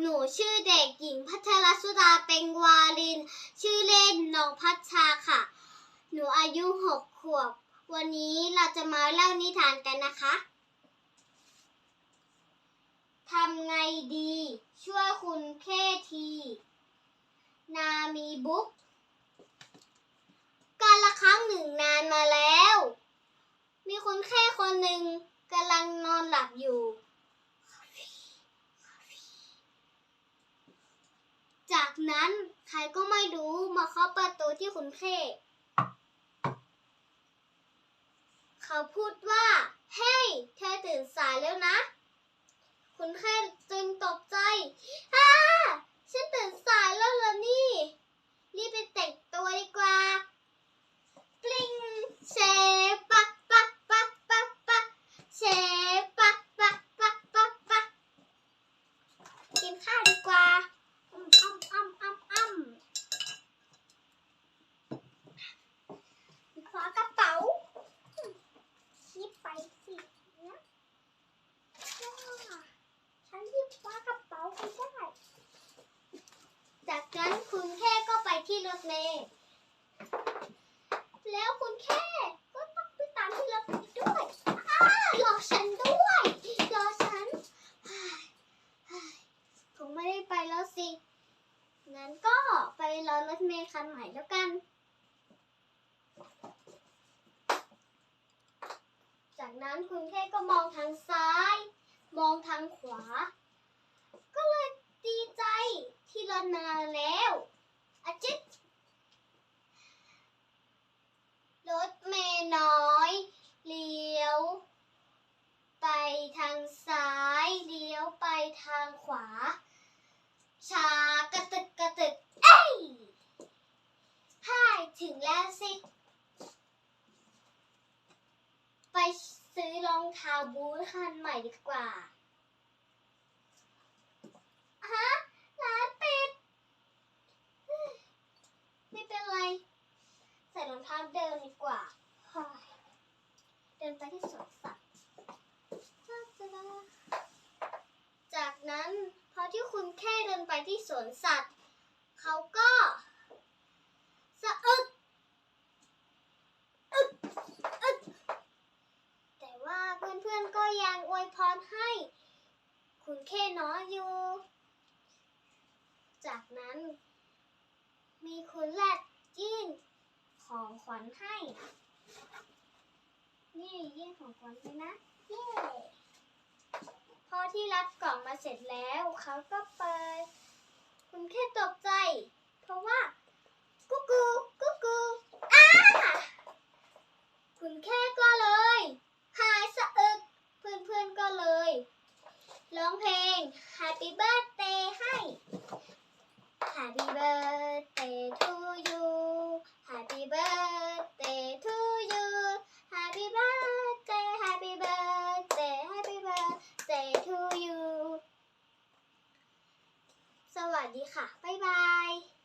หนูชื่อเด็กหญิงพัทรสุดาเป็งวาลิน ชื่อเล่นน้องพัชชาค่ะ หนูอายุหกขวบ วันนี้เราจะมาเล่านิทานกันนะคะทำไงดี ช่วยคุณเคที นามีบุ๊กการละครั้งหนึ่งนานมาแล้ว มีคนแค่คนหนึ่งกำลังนอนหลับอยู่ จาก นั้นใครก็ไม่รู้มาเคาะประตูที่คุณเคเขาพูดว่า เฮ้ยเธอตื่นสายแล้วนะ คุณแค่จึงตกใจอ้าฉันตื่นสายแล้วเหรอนี่ รีบไปแต่งตัวดีกว่า ปลิงเชปะปะปะปะปะเชปะปะปะปะปะกินข้าวดีกว่าอ้ำอ้ำอ้ำอ้ำอ้ำคว้ากระเป๋าคิดไปสินะว้าฉันรีบคว้ากระเป๋าไปได้ จากนั้นคุณแค่ก็ไป ที่รถเมล์แล้วคุณแค่ก็ต้องไปตามที่รถเมล์ด้วยอ้ารอฉันด้วยรอฉันคงไม่ได้ไปแล้วสิงั้นก็ไปรอรถเมล์คันใหม่แล้วกัน จากนั้นคุณแค่ก็มองทางซ้าย มองทางขวา ก็เลยดีใจที่รถมาจิต รถเมล์น้อย เลี้ยว ไปทางซ้าย เลี้ยวไป ทางขวา ชากระตึกกระตึก เอ้ยฮ่ายถึงแล้วสิ ไปซื้อรองเท้าบูทคันใหม่ดีกว่าฮะร้านปิด ไม่เป็นไร ใส่รองเท้าเดินดีกว่า เดินไปที่สวนสัตว์จากนั้นพอที่คุณแค่เดินไป ที่สวนสัตว์ เขาก็สะอึกอึกอึกแต่ว่าเพื่อนๆก็ยังอวยพรให้ คุณแค่น้อยอยู่ จากนั้น มีคุณแรดยื่นของขวัญให้ นี่ยื่นของขวัญไปนะ เย้พอที่รับกล่องมาเสร็จแล้วเขาก็เปิด คุณแค่ตกใจ เพราะว่า กุ๊กกูกุ๊กกูอ้าคุณแค่ก็เลย หายสะอึก เพื่อนๆก็เลย ร้องเพลง Happy Birthday ให้ Happy birthday to you Happy birthday to you Happy birthday Happy birthday Happy birthday to you ส วัสดีค่ะ บ๊ายบาย